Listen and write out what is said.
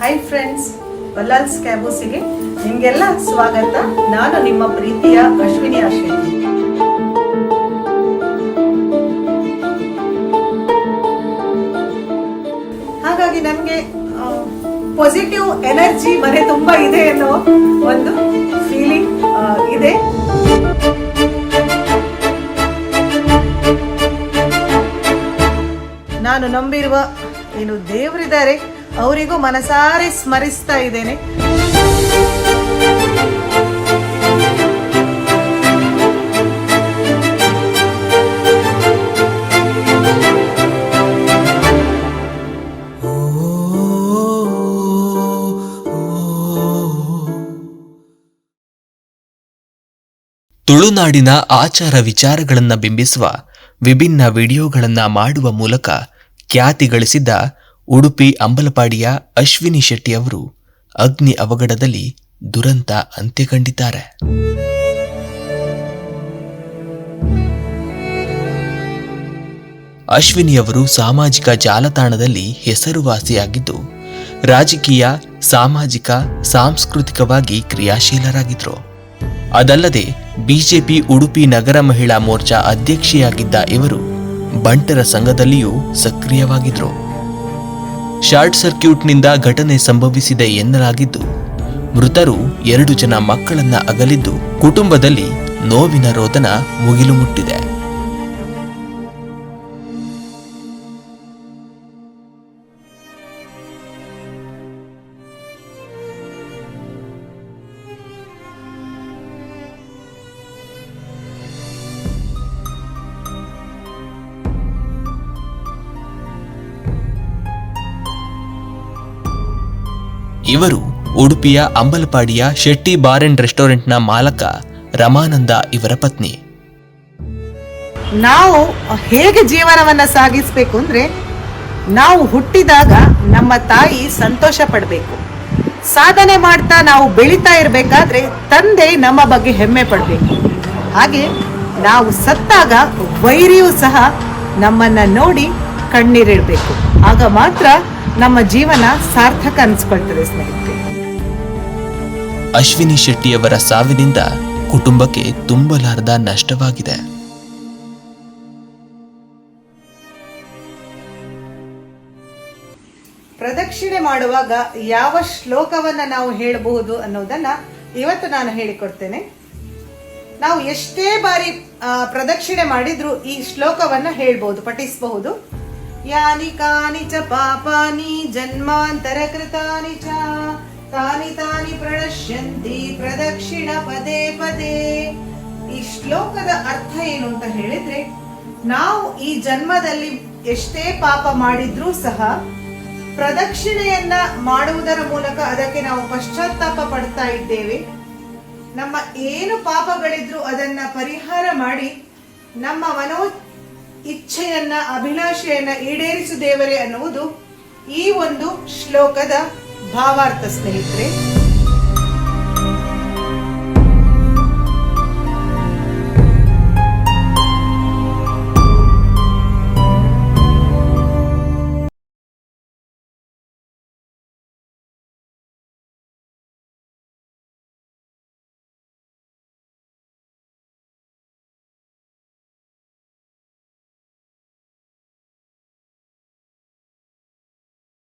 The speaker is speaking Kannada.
ಹಾಯ್ ಫ್ರೆಂಡ್ಸ್ ಬಲ್ಲಾಲ್ಸ್ ಕ್ಯಾಬೋಸಿಗೆ ನಿಮಗೆಲ್ಲ ಸ್ವಾಗತ. ನಾನು ನಿಮ್ಮ ಪ್ರೀತಿಯ ಅಶ್ವಿನಿ ಅಶ್ವಿನಿ. ಹಾಗಾಗಿ ನನಗೆ ಪಾಸಿಟಿವ್ ಎನರ್ಜಿ ಮನೆ ತುಂಬ ಇದೆ ಅನ್ನೋ ಒಂದು ಫೀಲಿಂಗ್ ಇದೆ. ನಾನು ನಂಬಿರುವ, ಏನು ದೇವರಿದ್ದಾರೆ. ಅವರಿಗೂ ಮನಸಾರೆ ಸ್ಮರಿಸ್ತಾ ಇದ್ದೇನೆ. ತುಳುನಾಡಿನ ಆಚಾರ ವಿಚಾರಗಳನ್ನು ಬಿಂಬಿಸುವ ವಿಭಿನ್ನ ವಿಡಿಯೋಗಳನ್ನು ಮಾಡುವ ಮೂಲಕ ಖ್ಯಾತಿ ಗಳಿಸಿದ್ದ ಉಡುಪಿ ಅಂಬಲಪಾಡಿಯ ಅಶ್ವಿನಿ ಶೆಟ್ಟಿ ಅವರು ಅಗ್ನಿ ಅವಘಡದಲ್ಲಿ ದುರಂತ ಅಂತ್ಯ ಕಂಡಿದ್ದಾರೆ ಅಶ್ವಿನಿಯವರು ಸಾಮಾಜಿಕ ಜಾಲತಾಣದಲ್ಲಿ ಹೆಸರುವಾಸಿಯಾಗಿದ್ದು, ರಾಜಕೀಯ, ಸಾಮಾಜಿಕ, ಸಾಂಸ್ಕೃತಿಕವಾಗಿ ಕ್ರಿಯಾಶೀಲರಾಗಿದ್ರು. ಅದಲ್ಲದೆ ಬಿಜೆಪಿ ಉಡುಪಿ ನಗರ ಮಹಿಳಾ ಮೋರ್ಚಾ ಅಧ್ಯಕ್ಷೆಯಾಗಿದ್ದ ಇವರು ಬಂಟರ ಸಂಘದಲ್ಲಿಯೂ ಸಕ್ರಿಯವಾಗಿದ್ರು. ಶಾರ್ಟ್ ಸರ್ಕ್ಯೂಟ್ನಿಂದ ಘಟನೆ ಸಂಭವಿಸಿದೆ ಎನ್ನಲಾಗಿದ್ದು, ಮೃತರು ಎರಡು ಜನ ಮಕ್ಕಳನ್ನ ಅಗಲಿದ್ದು, ಕುಟುಂಬದಲ್ಲಿ ನೋವಿನ ರೋದನ ಮುಗಿಲು ಮುಟ್ಟಿದೆ. ಇವರು ಉಡುಪಿಯ ಅಂಬಲಪಾಡಿಯ ಶೆಟ್ಟಿ ಬಾರ್ ಅಂಡ್ ರೆಸ್ಟೋರೆಂಟ್ನ ಮಾಲಕ ರಮಾನಂದ ಇವರ ಪತ್ನಿ. ನಾವು ಹೇಗೆ ಜೀವನವನ್ನ ಸಾಗಿಸಬೇಕು ಅಂದ್ರೆ ನಾವು ಹುಟ್ಟಿದಾಗ ನಮ್ಮ ತಾಯಿ ಸಂತೋಷ ಪಡಬೇಕು. ಸಾಧನೆ ಮಾಡ್ತಾ ನಾವು ಬೆಳೀತಾ ಇರಬೇಕಾದ್ರೆ ತಂದೆ ನಮ್ಮ ಬಗ್ಗೆ ಹೆಮ್ಮೆ ಪಡಬೇಕು. ಹಾಗೆ ನಾವು ಸತ್ತಾಗ ವೈರಿಯೂ ಸಹ ನಮ್ಮನ್ನ ನೋಡಿ ಕಣ್ಣೀರಿಡಬೇಕು. ಆಗ ಮಾತ್ರ ನಮ್ಮ ಜೀವನ ಸಾರ್ಥಕ ಅನ್ಸ್ಕೊಳ್ತದೆ ಸ್ನೇಹಿತರೆ. ಅಶ್ವಿನಿ ಶೆಟ್ಟಿಯವರ ಸಾವಿನಿಂದ ಕುಟುಂಬಕ್ಕೆ ತುಂಬಲಾರದ ನಷ್ಟವಾಗಿದೆ. ಪ್ರದಕ್ಷಿಣೆ ಮಾಡುವಾಗ ಯಾವ ಶ್ಲೋಕವನ್ನ ನಾವು ಹೇಳಬಹುದು ಅನ್ನೋದನ್ನ ಇವತ್ತು ನಾನು ಹೇಳಿಕೊಡ್ತೇನೆ. ನಾವು ಎಷ್ಟೇ ಬಾರಿ ಪ್ರದಕ್ಷಿಣೆ ಮಾಡಿದ್ರು ಈ ಶ್ಲೋಕವನ್ನ ಹೇಳ್ಬಹುದು ಪಠಿಸಬಹುದು. ಚ ಪಾಪಾನಿ ಜನ್ಮಾಂತರ ಕೃತಾನಿ ಚ ತಾನಿ ತಾನಿ ಪ್ರಣಶ್ಯಂತಿ ಪ್ರದಕ್ಷಿಣ ಪದೇ ಪದೇ ಈ ಶ್ಲೋಕದ ಅರ್ಥ ಏನು ಅಂತ ಹೇಳಿದ್ರೆ, ನಾವು ಈ ಜನ್ಮದಲ್ಲಿ ಎಷ್ಟೇ ಪಾಪ ಮಾಡಿದ್ರೂ ಸಹ ಪ್ರದಕ್ಷಿಣೆಯನ್ನ ಮಾಡುವುದರ ಮೂಲಕ ಅದಕ್ಕೆ ನಾವು ಪಶ್ಚಾತ್ತಾಪ ಪಡ್ತಾ ಇದ್ದೇವೆ. ನಮ್ಮ ಏನು ಪಾಪಗಳಿದ್ರು ಅದನ್ನ ಪರಿಹಾರ ಮಾಡಿ ನಮ್ಮ ಮನೋ ಇಚ್ಛೆಯನ್ನ ಅಭಿಲಾಷೆಯನ್ನ ಈಡೇರಿಸು ದೇವರೇ ಅನ್ನುವುದು ಈ ಒಂದು ಶ್ಲೋಕದ ಭಾವಾರ್ಥ ಸ್ನೇಹಿತರೆ.